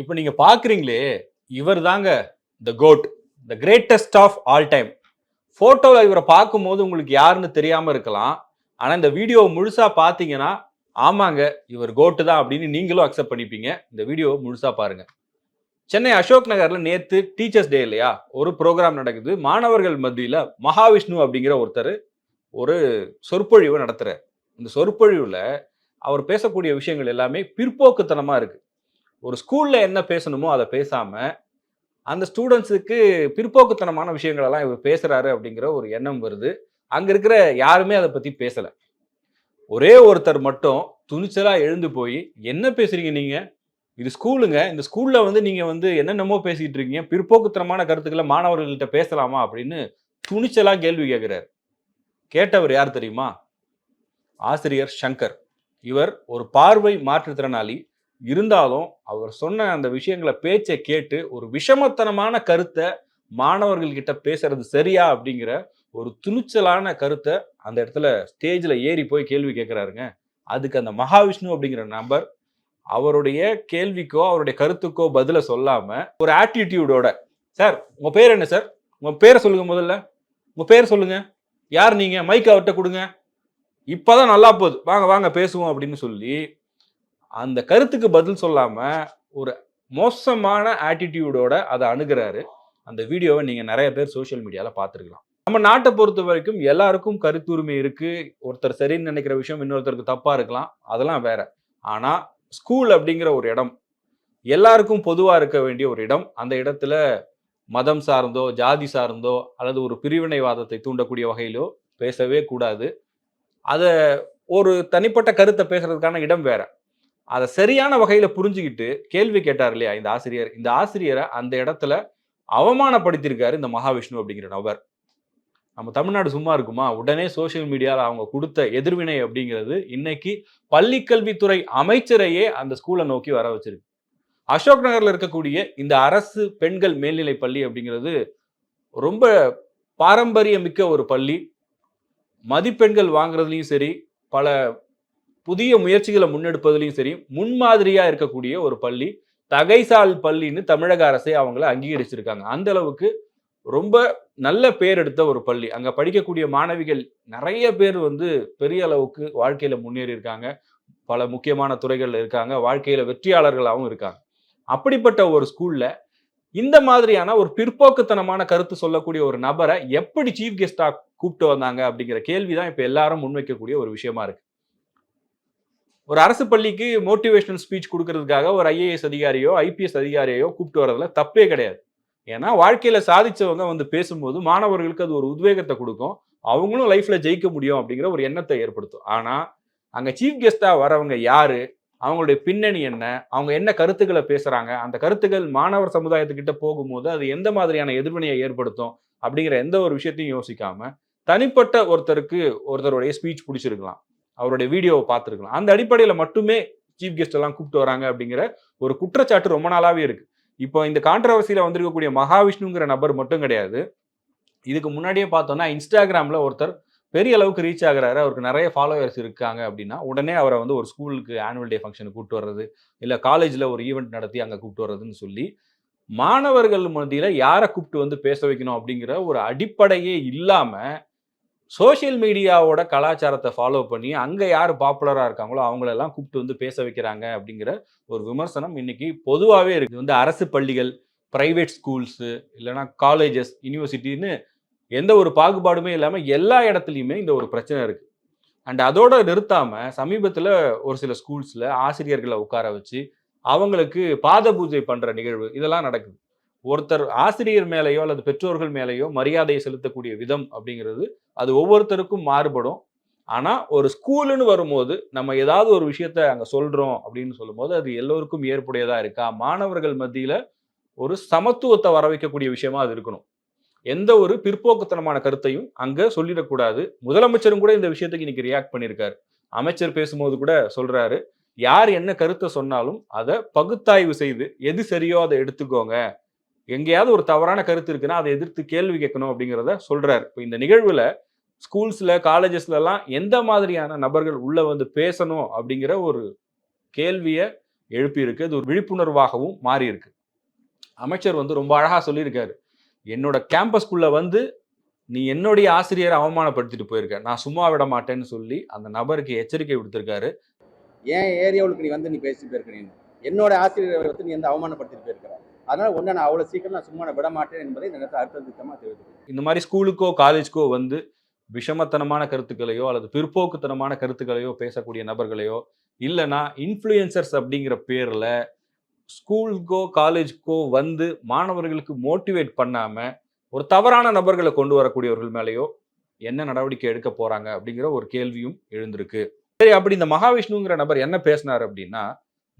இப்போ நீங்க பாக்குறீங்களே இவர் தாங்க the GOAT the greatest of all time ஃபோட்டோவில் இவரை பார்க்கும்போது உங்களுக்கு யாருன்னு தெரியாமல் இருக்கலாம். ஆனால் இந்த வீடியோவை முழுசாக பார்த்தீங்கன்னா ஆமாங்க இவர் கோட்டு தான் அப்படின்னு நீங்களும் அக்செப்ட் பண்ணிப்பீங்க. இந்த வீடியோவை முழுசாக பாருங்கள் சென்னை அசோக் நகரில் நேற்று டீச்சர்ஸ் டே இல்லையா? ஒரு ப்ரோக்ராம் நடக்குது. மாணவர்கள் மத்தியில் மகாவிஷ்ணு அப்படிங்கிற ஒருத்தர் ஒரு சொற்பொழிவை நடத்துகிறார் இந்த சொற்பொழிவில் அவர் பேசக்கூடிய விஷயங்கள் எல்லாமே பிற்போக்குத்தனமாக இருக்குது ஒரு ஸ்கூல்ல என்ன பேசணுமோ அதை பேசாம அந்த ஸ்டூடெண்ட்ஸுக்கு பிற்போக்குத்தனமான விஷயங்களெல்லாம் இவர் பேசுறாரு அப்படிங்கிற ஒரு எண்ணம் வருது. அங்க இருக்கிற யாருமே அதை பத்தி பேசல. ஒரே ஒருத்தர் மட்டும் துணிச்சலா எழுந்து போய் என்ன பேசுறீங்க நீங்க? இது ஸ்கூலுங்க. இந்த ஸ்கூல்ல வந்து நீங்க வந்து என்னென்னமோ பேசிட்டு இருக்கீங்க. பிற்போக்குத்தனமான கருத்துக்களை மாணவர்கள்கிட்ட பேசலாமா? அப்படின்னு துணிச்சலா கேள்வி கேட்கிறார் கேட்டவர் யார் தெரியுமா? ஆசிரியர் சங்கர். இவர் ஒரு பார்வை மாற்றுத்திறனாளி. இருந்தாலும் அவர் சொன்ன அந்த விஷயங்களை பேச்சை கேட்டு ஒரு விஷமத்தனமான கருத்தை மாணவர்கள்கிட்ட பேசுறது சரியா அப்படிங்கிற ஒரு துணிச்சலான கருத்தை அந்த இடத்துல ஸ்டேஜில் ஏறி போய் கேள்வி கேட்குறாருங்க அதுக்கு அந்த மகாவிஷ்ணு அப்படிங்கிற நபர் அவருடைய கேள்விக்கோ அவருடைய கருத்துக்கோ பதில சொல்லாம ஒரு ஆட்டிடியூடோட சார் உங்க பேர் என்ன சார்? உங்க பேரை சொல்லுங்க முதல்ல. உங்க பேர் சொல்லுங்க. யார் நீங்க? மைக் அவர்கிட்ட கொடுங்க. இப்பதான் நல்லா போகுது. வாங்க வாங்க பேசுவோம் அப்படின்னு சொல்லி அந்த கருத்துக்கு பதில் சொல்லாம ஒரு மோசமான ஆட்டிடியூடோட அதை அணுகிறாரு. அந்த வீடியோவை நீங்க நிறைய பேர் சோஷியல் மீடியால பார்த்துருக்கலாம். நம்ம நாட்டை பொறுத்த வரைக்கும் எல்லாருக்கும் கருத்துரிமை இருக்கு. ஒருத்தர் சரின்னு நினைக்கிற விஷயம் இன்னொருத்தருக்கு தப்பா இருக்கலாம். அதெல்லாம் வேற. ஆனா ஸ்கூல் அப்படிங்கிற ஒரு இடம் எல்லாருக்கும் பொதுவாக இருக்க வேண்டிய ஒரு இடம் அந்த இடத்துல மதம் சார்ந்தோ ஜாதி சார்ந்தோ அல்லது ஒரு பிரிவினைவாதத்தை தூண்டக்கூடிய வகையிலோ பேசவே கூடாது. அதை ஒரு தனிப்பட்ட கருத்தை பேசுறதுக்கான இடம் வேற. அதை சரியான வகையில புரிஞ்சுக்கிட்டு கேள்வி கேட்டார் இல்லையா இந்த ஆசிரியர்? இந்த ஆசிரியரை அந்த இடத்துல அவமானப்படுத்தியிருக்காரு இந்த மகாவிஷ்ணு அப்படிங்கிற நபர். நம்ம தமிழ்நாடு சும்மா இருக்குமா? உடனே சோஷியல் மீடியாவில் அவங்க கொடுத்த எதிர்வினை அப்படிங்கிறது இன்னைக்கு பள்ளிக்கல்வித்துறை அமைச்சரையே அந்த ஸ்கூலை நோக்கி வர வச்சிருக்கு. அசோக் நகரில் இருக்கக்கூடிய இந்த அரசு பெண்கள் மேல்நிலை பள்ளி அப்படிங்கிறது ரொம்ப பாரம்பரியமிக்க ஒரு பள்ளி. மதிப்பெண்கள் வாங்குறதுலையும் சரி பல புதிய முயற்சிகளை முன்னெடுப்பதிலையும் சரி முன்மாதிரியா இருக்கக்கூடிய ஒரு பள்ளி தகைசால் பள்ளின்னு தமிழக அரசே அவங்கள அங்கீகரிச்சிருக்காங்க. அந்த அளவுக்கு ரொம்ப நல்ல பேர் எடுத்த ஒரு பள்ளி. அங்க படிக்கக்கூடிய மாணவிகள் நிறைய பேர் வந்து பெரிய அளவுக்கு வாழ்க்கையில முன்னேறி இருக்காங்க. பல முக்கியமான துறைகள்ல இருக்காங்க. வாழ்க்கையில வெற்றியாளர்களாகவும் இருக்காங்க. அப்படிப்பட்ட ஒரு ஸ்கூல்ல இந்த மாதிரியான ஒரு பிற்போக்குத்தனமான கருத்து சொல்லக்கூடிய ஒரு நபரை எப்படி சீஃப் கெஸ்டா கூப்பிட்டு வந்தாங்க அப்படிங்கிற கேள்விதான் இப்ப எல்லாரும் முன்வைக்கக்கூடிய ஒரு விஷயமா இருக்கு. ஒரு அரசு பள்ளிக்கு மோட்டிவேஷனல் ஸ்பீச் கொடுக்கறதுக்காக ஒரு ஐஏஎஸ் அதிகாரியோ ஐபிஎஸ் அதிகாரியோ கூப்பிட்டு வரதுல தப்பே கிடையாது. ஏன்னா வாழ்க்கையில் சாதிச்சவங்க வந்து பேசும்போது மாணவர்களுக்கு அது ஒரு உத்வேகத்தை கொடுக்கும். அவங்களும் லைஃப்பில் ஜெயிக்க முடியும் அப்படிங்கிற ஒரு எண்ணத்தை ஏற்படுத்தும். ஆனால் அங்கே சீஃப் கெஸ்ட்டாக வரவங்க யார்? அவங்களுடைய பின்னணி என்ன? அவங்க என்ன கருத்துக்களை பேசுகிறாங்க அந்த கருத்துக்கள் மாணவர் சமுதாயத்துக்கிட்ட போகும்போது அது எந்த மாதிரியான எதிர்வினையை ஏற்படுத்தும்? அப்படிங்கிற எந்த ஒரு விஷயத்தையும் யோசிக்காமல் தனிப்பட்ட ஒருத்தருக்கு ஒருத்தருடைய ஸ்பீச் பிடிச்சிருக்கலாம். அவருடைய வீடியோவை பார்த்துருக்கலாம். அந்த அடிப்படையில் மட்டுமே சீஃப் கெஸ்ட் எல்லாம் கூப்பிட்டு வராங்க அப்படிங்கிற ஒரு குற்றச்சாட்டு ரொம்ப நாளாவே இருக்கு. இப்போ இந்த கான்ட்ரவர்சியில வந்திருக்கக்கூடிய மகாவிஷ்ணுங்கிற நபர் மட்டும் கிடையாது. இதுக்கு முன்னாடியே பார்த்தோம்னா இன்ஸ்டாகிராமில் ஒருத்தர் பெரிய அளவுக்கு ரீச் ஆகிறாரு. அவருக்கு நிறைய ஃபாலோவர்ஸ் இருக்காங்க அப்படின்னா உடனே அவரை வந்து ஒரு ஸ்கூலுக்கு ஆனுவல் டே ஃபங்க்ஷனுக்கு கூப்பிட்டு வர்றது இல்லை காலேஜில் ஒரு ஈவெண்ட் நடத்தி அங்கே கூப்பிட்டு வர்றதுன்னு சொல்லி மாணவர்கள் மத்தியில் யாரை கூப்பிட்டு வந்து பேச வைக்கணும் அப்படிங்கிற ஒரு அடிப்படையே இல்லாமல் சோஷியல் மீடியாவோட கலாச்சாரத்தை ஃபாலோ பண்ணி அங்கே யார் பாப்புலராக இருக்காங்களோ அவங்களெல்லாம் கூப்பிட்டு வந்து பேச வைக்கிறாங்க அப்படிங்கிற ஒரு விமர்சனம் இன்னைக்கு பொதுவாகவே இருக்குது வந்து அரசு பள்ளிகள் ப்ரைவேட் ஸ்கூல்ஸு இல்லைனா காலேஜஸ் யூனிவர்சிட்டின்னு எந்த ஒரு பாகுபாடுமே இல்லாமல் எல்லா இடத்துலையுமே இந்த ஒரு பிரச்சனை இருக்குது அண்ட் அதோட நிறுத்தாமல் சமீபத்தில் ஒரு சில ஸ்கூல்ஸில் ஆசிரியர்களை உட்கார வச்சு அவங்களுக்கு பாத பூஜை பண்ணுற நிகழ்வு இதெல்லாம் நடக்குது. ஒருத்தர் ஆசிரியர் மேலேயோ அல்லது பெற்றோர்கள் மேலேயோ மரியாதையை செலுத்தக்கூடிய விதம் அப்படிங்கிறது அது ஒவ்வொருத்தருக்கும் மாறுபடும். ஆனால் ஒரு ஸ்கூலுன்னு வரும்போது நம்ம ஏதாவது ஒரு விஷயத்த அங்கே சொல்கிறோம் அப்படின்னு சொல்லும்போது அது எல்லோருக்கும் ஏற்புடையதாக இருக்கா? மாணவர்கள் மத்தியில் ஒரு சமத்துவத்தை வர வைக்கக்கூடிய விஷயமா அது இருக்கணும். எந்த ஒரு பிற்போக்குத்தனமான கருத்தையும் அங்கே சொல்லிடக்கூடாது. முதலமைச்சரும் கூட இந்த விஷயத்துக்கு இன்னைக்கு ரியாக்ட் பண்ணியிருக்காரு. அமைச்சர் பேசும்போது கூட சொல்கிறாரு யார் என்ன கருத்தை சொன்னாலும் அதை பகுத்தாய்வு செய்து எது சரியோ அதை எடுத்துக்கோங்க. எங்கேயாவது ஒரு தவறான கருத்து இருக்குன்னா அதை எதிர்த்து கேள்வி கேட்கணும் அப்படிங்கிறத சொல்றாரு. இப்போ இந்த நிகழ்வில் ஸ்கூல்ஸில் காலேஜஸ்லலாம் எந்த மாதிரியான நபர்கள் உள்ளே வந்து பேசணும் அப்படிங்கிற ஒரு கேள்வியை எழுப்பியிருக்கு. அது ஒரு விழிப்புணர்வாகவும் மாறியிருக்கு. அமைச்சர் வந்து ரொம்ப அழகாக சொல்லியிருக்காரு. என்னோட கேம்பஸ்குள்ளே வந்து நீ என்னுடைய ஆசிரியரை அவமானப்படுத்திட்டு போயிருக்க. நான் சும்மா விட மாட்டேன்னு சொல்லி அந்த நபருக்கு எச்சரிக்கை விடுத்திருக்காரு. ஏன் ஏரியாவுக்கு நீ வந்து நீ பேசிட்டு போயிருக்க என்னோட ஆசிரியரை வந்து நீ வந்து அவமானப்படுத்திட்டு போயிருக்கிற. அதனால ஒன்றை நான் அவ்வளோ சீக்கிரம் நான் சும்மா விட மாட்டேன் என்பதை இந்த நேரத்தை அர்த்த திட்டமாக தெரிவித்துக்கிறேன். இந்த மாதிரி ஸ்கூலுக்கோ காலேஜ்க்கோ வந்து விஷமத்தனமான கருத்துக்களையோ அல்லது பிற்போக்குத்தனமான கருத்துக்களையோ பேசக்கூடிய நபர்களையோ இல்லைனா இன்ஃப்ளூயன்சர்ஸ் அப்படிங்கிற பேரில் ஸ்கூலுக்கோ காலேஜ்க்கோ வந்து மாணவர்களுக்கு மோட்டிவேட் பண்ணாமல் ஒரு தவறான நபர்களை கொண்டு வரக்கூடியவர்கள் மேலேயோ என்ன நடவடிக்கை எடுக்க போகிறாங்க அப்படிங்கிற ஒரு கேள்வியும் எழுந்திருக்கு. சரி அப்படி இந்த மகாவிஷ்ணுங்கிற நபர் என்ன பேசினார் அப்படின்னா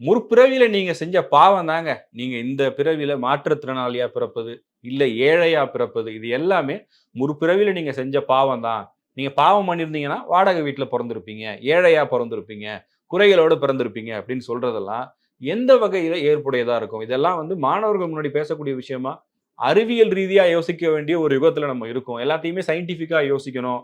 முற்பிறவியில நீங்க செஞ்ச பாவம் தாங்க. நீங்க இந்த பிறவியில மாற்றுத்திறனாளியா பிறப்பது இல்ல ஏழையா பிறப்பது இது எல்லாமே முற்பிறவியில நீங்க செஞ்ச பாவம் தான். நீங்க பாவம் பண்ணியிருந்தீங்கன்னா வாடகை வீட்டில் பிறந்திருப்பீங்க ஏழையா பிறந்திருப்பீங்க குறைகளோடு பிறந்திருப்பீங்க அப்படின்னு சொல்றதெல்லாம் எந்த வகையில ஏற்புடையதா இருக்கும்? இதெல்லாம் வந்து மாணவர்கள் முன்னாடி பேசக்கூடிய விஷயமா அறிவியல் ரீதியா யோசிக்க வேண்டிய ஒரு யுகத்துல நம்ம இருக்கோம். எல்லாத்தையுமே சயின்டிஃபிக்கா யோசிக்கணும்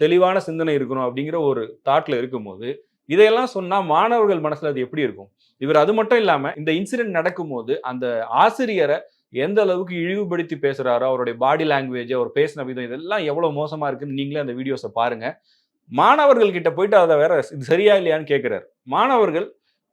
தெளிவான சிந்தனை இருக்கணும் அப்படிங்கிற ஒரு தாட்ல இருக்கும்போது இதையெல்லாம் சொன்னா மாணவர்கள் மனசுல அது எப்படி இருக்கும்? இவர் அது மட்டும் இல்லாம இந்த இன்சிடென்ட் நடக்கும்போது அந்த ஆசிரியரை எந்த அளவுக்கு இழிவுபடுத்தி பேசுறாரோ அவருடைய பாடி லாங்குவேஜ் அவர் பேசின விதம் இதெல்லாம் எவ்வளவு மோசமா இருக்குன்னு நீங்களே அந்த வீடியோஸை பாருங்க. மாணவர்கள் கிட்ட போயிட்டு அதை வேற இது சரியா இல்லையான்னு கேட்கிறாரு மாணவர்கள்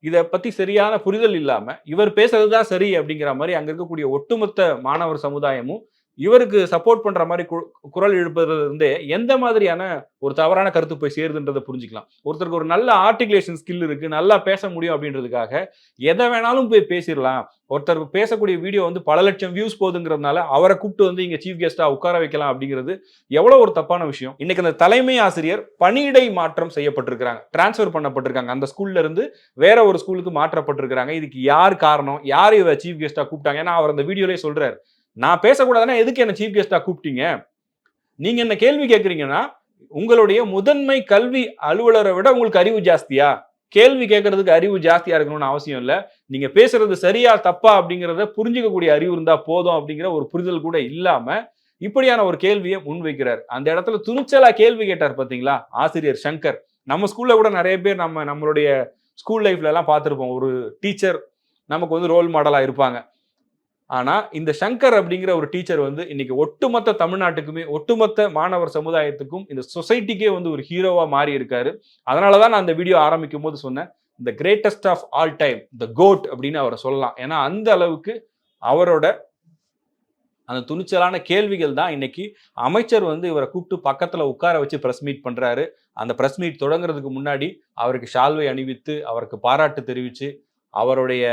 இதை பத்தி சரியான புரிதல் இல்லாம இவர் பேசுறதுதான் சரி அப்படிங்கிற மாதிரி அங்க இருக்கக்கூடிய ஒட்டுமொத்த மாணவர் சமுதாயமும் இவருக்கு சப்போர்ட் பண்ற மாதிரி கு- குரல் எழுப்புறதுலேருந்தே எந்த மாதிரியான ஒரு தவறான கருத்து போய் சேருதுன்றதை புரிஞ்சுக்கலாம். ஒருத்தருக்கு ஒரு நல்ல ஆர்டிகுலேஷன் ஸ்கில் இருக்கு நல்லா பேச முடியும் அப்படின்றதுக்காக எதை வேணாலும் போய் பேசிடலாம். ஒருத்தர் பேசக்கூடிய வீடியோ வந்து பல லட்சம் வியூஸ் போகுதுங்கிறதுனால அவரை கூப்பிட்டு வந்து இங்க சீஃப் கெஸ்டா உட்கார வைக்கலாம் அப்படிங்கிறது எவ்வளவு ஒரு தப்பான விஷயம். இன்னைக்கு அந்த தலைமை ஆசிரியர் பணியிடை மாற்றம் செய்யப்பட்டிருக்கிறாங்க. டிரான்ஸ்ஃபர் பண்ணப்பட்டிருக்காங்க. அந்த ஸ்கூல்ல இருந்து வேற ஒரு ஸ்கூலுக்கு மாற்றப்பட்டிருக்கிறாங்க. இதுக்கு யார் காரணம்? யார் இவரை சீஃப் கெஸ்டா கூப்பிட்டாங்க? ஏன்னா அவர் அந்த வீடியோலேயே சொல்றாரு. நான் பேசக்கூடாதுன்னா எதுக்கு என்ன சீஃப் கெஸ்டா கூப்பிட்டீங்க? நீங்க என்ன கேள்வி கேட்குறீங்கன்னா உங்களுடைய முதன்மை கல்வி அலுவலரை விட உங்களுக்கு அறிவு ஜாஸ்தியா? கேள்வி கேட்கறதுக்கு அறிவு ஜாஸ்தியா இருக்கணும்னு அவசியம் இல்லை. நீங்க பேசுறது சரியா தப்பா அப்படிங்கிறத புரிஞ்சுக்கக்கூடிய அறிவு இருந்தா போதும் அப்படிங்கிற ஒரு புரிதல் கூட இல்லாம இப்படியான ஒரு கேள்வியை முன்வைக்கிறார் அந்த இடத்துல துணிச்சலா கேள்வி கேட்டார் பாத்தீங்களா? ஆசிரியர் சங்கர். நம்ம ஸ்கூல்ல கூட நிறைய பேர் நம்ம நம்மளுடைய ஸ்கூல் லைஃப்ல எல்லாம் பார்த்துருப்போம். ஒரு டீச்சர் நமக்கு வந்து ரோல் மாடலா இருப்பாங்க. ஆனால் இந்த சங்கர் அப்படிங்கிற ஒரு டீச்சர் வந்து இன்னைக்கு ஒட்டுமொத்த தமிழ்நாட்டுக்குமே ஒட்டுமொத்த மாணவர் சமுதாயத்துக்கும் இந்த சொசைட்டிக்கே வந்து ஒரு ஹீரோவாக மாறி இருக்காரு அதனாலதான் நான் அந்த வீடியோ ஆரம்பிக்கும் போது சொன்னேன் the greatest of all time the GOAT அப்படின்னு அவரை சொல்லலாம். ஏன்னா அந்த அளவுக்கு அவரோட அந்த துணிச்சலான கேள்விகள் தான் இன்னைக்கு அமைச்சர் வந்து இவரை கூப்பிட்டு பக்கத்தில் உட்கார வச்சு ப்ரெஸ் மீட் பண்ணுறாரு அந்த ப்ரெஸ் மீட் தொடங்குறதுக்கு முன்னாடி அவருக்கு ஷால்வை அணிவித்து அவருக்கு பாராட்டு தெரிவித்து அவருடைய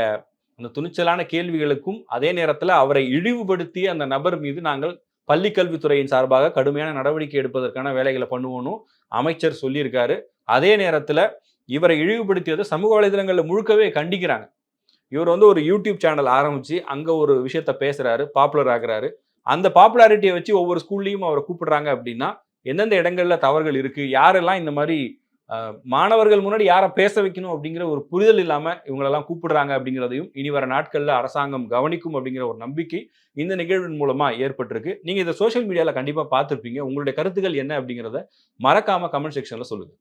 அந்த துணிச்சலான கேள்விகளுக்கும் அதே நேரத்தில் அவரை இழிவுபடுத்திய அந்த நபர் மீது நாங்கள் பள்ளி கல்வித்துறையின் சார்பாக கடுமையான நடவடிக்கை எடுப்பதற்கான வேலைகளை பண்ணுவோன்னு அமைச்சர் சொல்லியிருக்காரு. அதே நேரத்தில் இவரை இழிவுபடுத்தியதை சமூக வலைதளங்களில் முழுக்கவே கண்டிக்கிறாங்க. இவர் வந்து ஒரு யூடியூப் சேனல் ஆரம்பித்து அங்கே ஒரு விஷயத்த பேசுகிறாரு பாப்புலர் ஆகுறாரு. அந்த பாப்புலாரிட்டியை வச்சு ஒவ்வொரு ஸ்கூல்லையும் அவரை கூப்பிடுறாங்க அப்படின்னா எந்தெந்த இடங்களில் தவறுகள் இருக்குது யாரெல்லாம் இந்த மாதிரி மாணவர்கள் முன்னாடி யாரை பேச வைக்கணும் அப்படிங்கிற ஒரு புரிதல் இல்லாம இவங்களெல்லாம் கூப்பிடுறாங்க அப்படிங்கிறதையும் இனி வர நாட்கள்ல அரசாங்கம் கவனிக்கும் அப்படிங்கிற ஒரு நம்பிக்கை இந்த நிகழ்வின் மூலமா ஏற்பட்டிருக்கு. நீங்கள் இதை சோஷியல் மீடியால கண்டிப்பா பார்த்துருப்பீங்க. உங்களுடைய கருத்துக்கள் என்ன அப்படிங்கிறத மறக்காம கமெண்ட் செக்ஷன்ல சொல்லுங்க.